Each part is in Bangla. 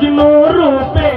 মজনু রূপে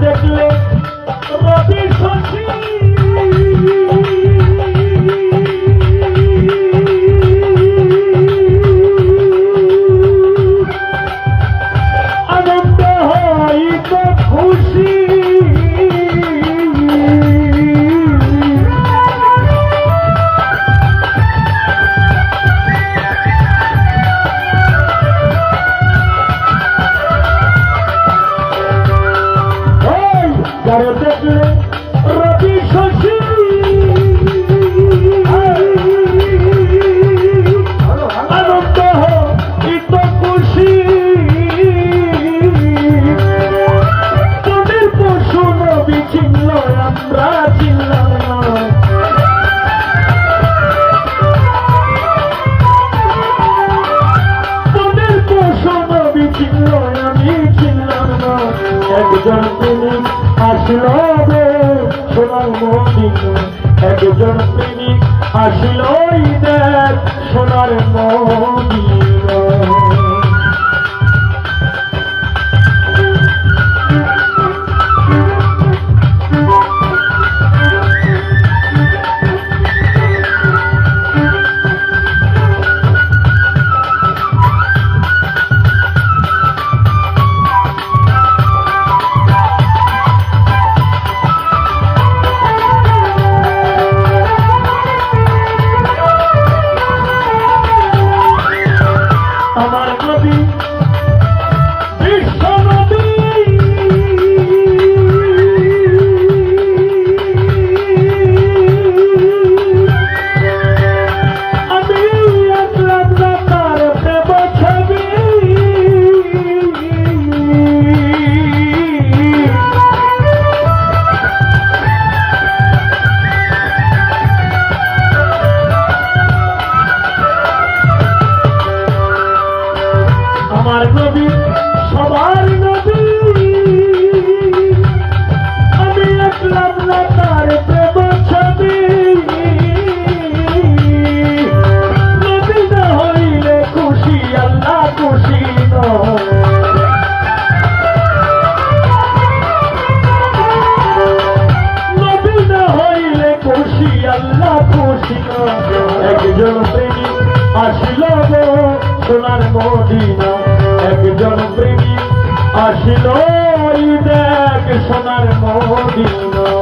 দেখলে রবি একজন তিনি আসিল রে সোনার মদিনা একজন তিনি আসিল দেখ সোনার মদিনা আমার নবী সবার নবী। আমি একলাম না তার আসলো দেখ সোনার মদিনা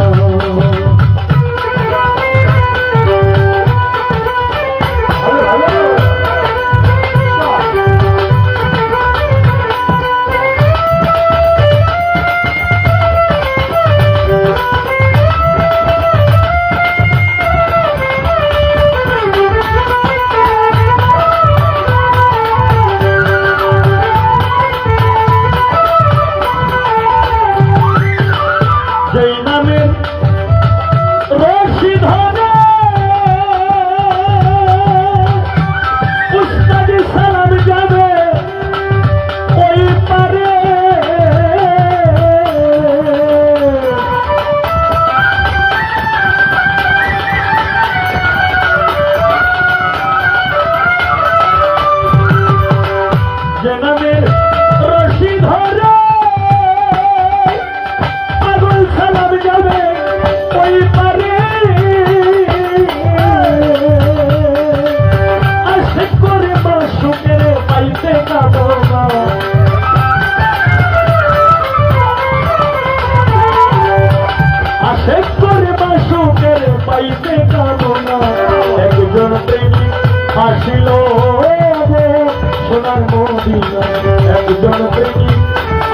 একজন প্রেমিক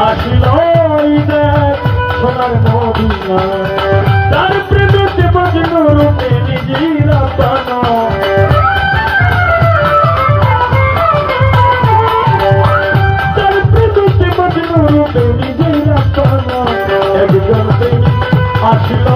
আসিল সোনার মদিনা তার প্রেমেতে মজনু রূপে নিজেরা পানা তার প্রেমেতে মজনু রূপে নিজেরা পানা একজন প্রেমিক আসিল